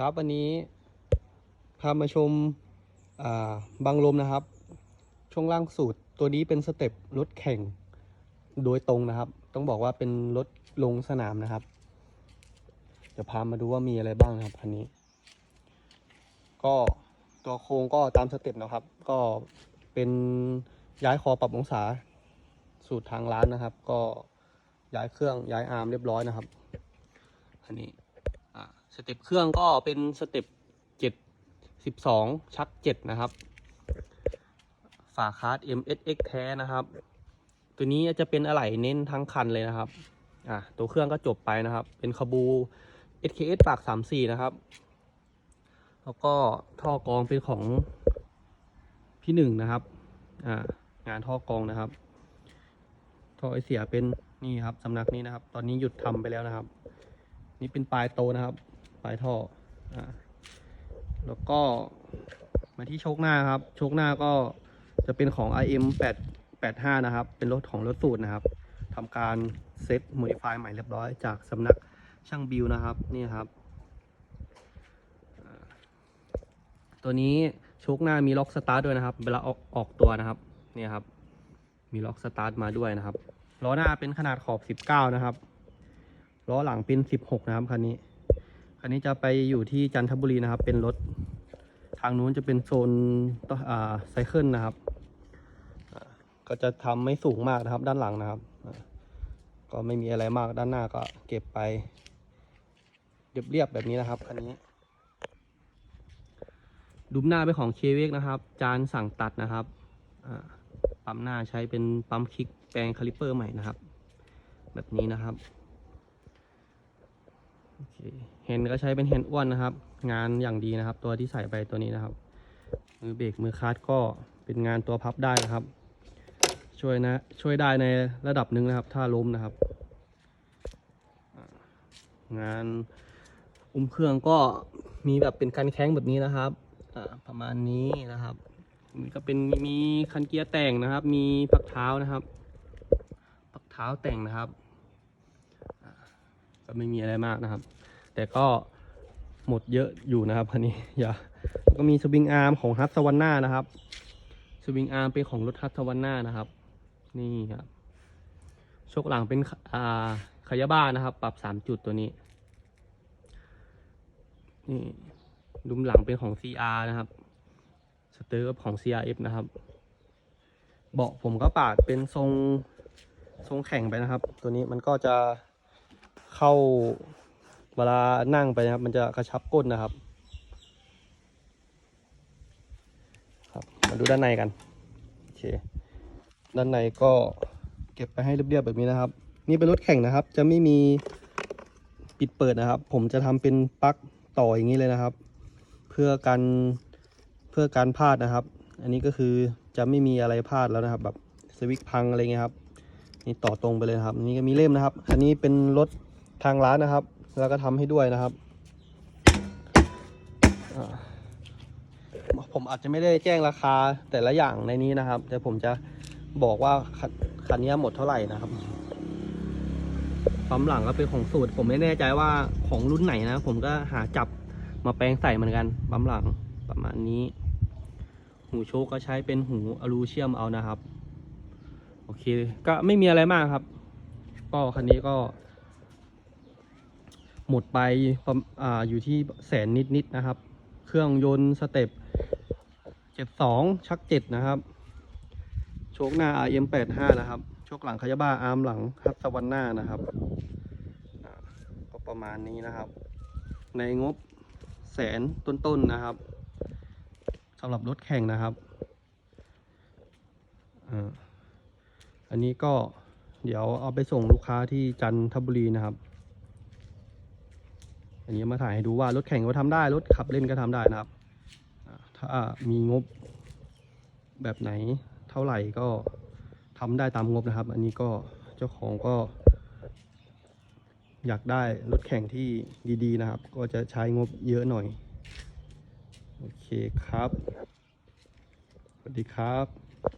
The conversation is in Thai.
ครับวันนี้พามาชมาบังลมนะครับ ช่วงล่างสูตรตัวนี้เป็นสเต็ปรถแข่งโดยตรงนะครับ ต้องบอกว่าเป็นรถลงสนามนะครับเดี๋ยวพามาดูว่ามีอะไรบ้างนะครับคันนี้ ก็ตัวโครงก็ตามสเต็ปนะครับ ก็เป็นย้ายคอปรับองศาสูตรทางร้านนะครับ ก็ย้ายเครื่องย้ายอาร์มเรียบร้อยนะครับอันนี้ สเต็ปเครื่องก็เป็นสเต็ปเจ็ดสิบสองชักเจ็ดนะครับ ฝาคาร์ด MSX แท้นะครับ ตัวนี้จะเป็นอะไหล่เน้นทั้งคันเลยนะครับ อ่าตัวเครื่องก็จบไปนะครับ เป็นคาบู SKS ปาก34นะครับ แล้วก็ท่อกรองเป็นของพี่หนึ่งนะครับ อ่างานท่อกรองนะครับ ท่อไอเสียเป็นนี่ครับสำนักนี้นะครับ ตอนนี้หยุดทำไปแล้วนะครับ นี่เป็นปลายโตนะครับ ปลายท่ออ่าแล้วก็มาที่โชคหน้าครับ โชคหน้าก็จะเป็นของ IM 8 85นะครับ เป็นรถของรถสูตรนะครับทำการเซ็ตโมดิฟายใหม่เรียบร้อยจากสำนักช่างบิวนะครับนี่ครับ ตัวนี้โชคหน้ามีล็อกสตาร์ทด้วยนะครับเวลาออกออกตัวนะครับนี่ครับ มีล็อกสตาร์ทมาด้วยนะครับล้อหน้าเป็นขนาดขอบ 19 นะครับล้อหลังเป็น 16 นะครับคันนี้ คันนี้จะไปอยู่ที่จันทบุรีนะครับ เป็นรถทางนู้นจะเป็นโซนต่ออ่าไซเคิลนะครับก็จะทำไม่สูงมากนะครับ ด้านหลังนะครับ ก็ไม่มีอะไรมากด้านหน้าก็เก็บไป เรียบๆแบบนี้นะครับคันนี้ดุมหน้าเป็นของเคเวกนะครับ จานสั่งตัดนะครับปั๊มหน้าใช้เป็นปั๊มคลิกแปลงคาลิปเปอร์ใหม่นะครับ แบบนี้นะครับ เคเฮนก็ใช้เป็นเฮนอ้วนนะครับ งานอย่างดีนะครับ ตัวที่ใส่ไปตัวนี้นะครับ มือเบรกมือคลัตช์ก็เป็นงานตัวพับได้นะครับ ช่วยนะช่วยได้ในระดับหนึ่งนะครับ ถ้าล้มนะครับ งานอุ้มเครื่องก็มีแบบเป็นคันแข้งแบบนี้นะครับประมาณนี้นะครับมีก็เป็นมีคันเกียร์แต่งนะครับ มีพักเท้านะครับพักเท้าแต่งนะครับก็ไม่มีอะไรมากนะครับ แต่ก็หมดเยอะอยู่นะครับคันนี้อย่าก็มีสวิงอาร์มของฮัตสว a นนานะครับสวิงอาร์มเป็นของรถฮัตสว a นนานะครับ นี่ครับโชคหลังเป็นอ่าคายบ้านะครับ ปรับสามจุดตัวนี้ นี่ดุมหลังเป็นของ CR นะครับสเตอร์ของ CRF นะครับเบาะผมก็ปาดเป็นทรงทรงแข่งไปนะครับ ตัวนี้มันก็จะเข้า เวลานั่งไปนะครับ มันจะกระชับก้นนะครับ ครับมาดูด้านในกันโอเคด้านในก็เก็บไปให้เรียบๆแบบนี้นะครับ นี่เป็นรถแข่งนะครับ จะไม่มีปิดเปิดนะครับ ผมจะทำเป็นปลั๊กต่ออย่างนี้เลยนะครับ เพื่อกันเพื่อการพลาดนะครับ อันนี้ก็คือจะไม่มีอะไรพลาดแล้วนะครับ แบบสวิตช์พังอะไรเงี้ยครับนี่ต่อตรงไปเลยครับนนี้ก็มีเล่มนะครับ อันนี้เป็นรถทางร้านนะครับ แล้วก็ทำให้ด้วยนะครับ ผมอาจจะไม่ได้แจ้งราคาแต่ละอย่างในนี้นะครับ แต่ผมจะบอกว่าคันคันนี้หมดเท่าไหร่นะครับปั๊มหลังก็เป็นของสูตร ผมไม่แน่ใจว่าของรุ่นไหนนะ ผมก็หาจับมาแปลงใส่เหมือนกันปั๊มหลังประมาณนี้ หูโชคก็ใช้เป็นหูอลูเชียมเอานะครับ โอเค ก็ไม่มีอะไรมากครับ ก็คันนี้ก็ หมดไปประมอ่าอยู่ที่แสนนิดๆนะครับ เครื่องยนต์สเต็ปเจ็ดสองชักเจ็ดนะครับ โชคหน้า RM 8 5 นะครับ โชคหลังคายาบ้าอาร์มหลังฮัตสวันหน้านะครับ ก็ประมาณนี้นะครับ ในงบแสนต้นๆนะครับสำหรับรถแข่งนะครับอันนี้ก็เดี๋ยวเอาไปส่งลูกค้าที่จันทบุรีนะครับ อันนี้มาถ่ายให้ดูว่ารถแข่งก็ทำได้ รถขับเล่นก็ทำได้นะครับ ถ้ามีงบแบบไหนเท่าไหร่ก็ทำได้ตามงบนะครับ อันนี้ก็เจ้าของก็ อยากได้รถแข่งที่ดีๆนะครับ ก็จะใช้งบเยอะหน่อย โอเคครับ สวัสดีครับ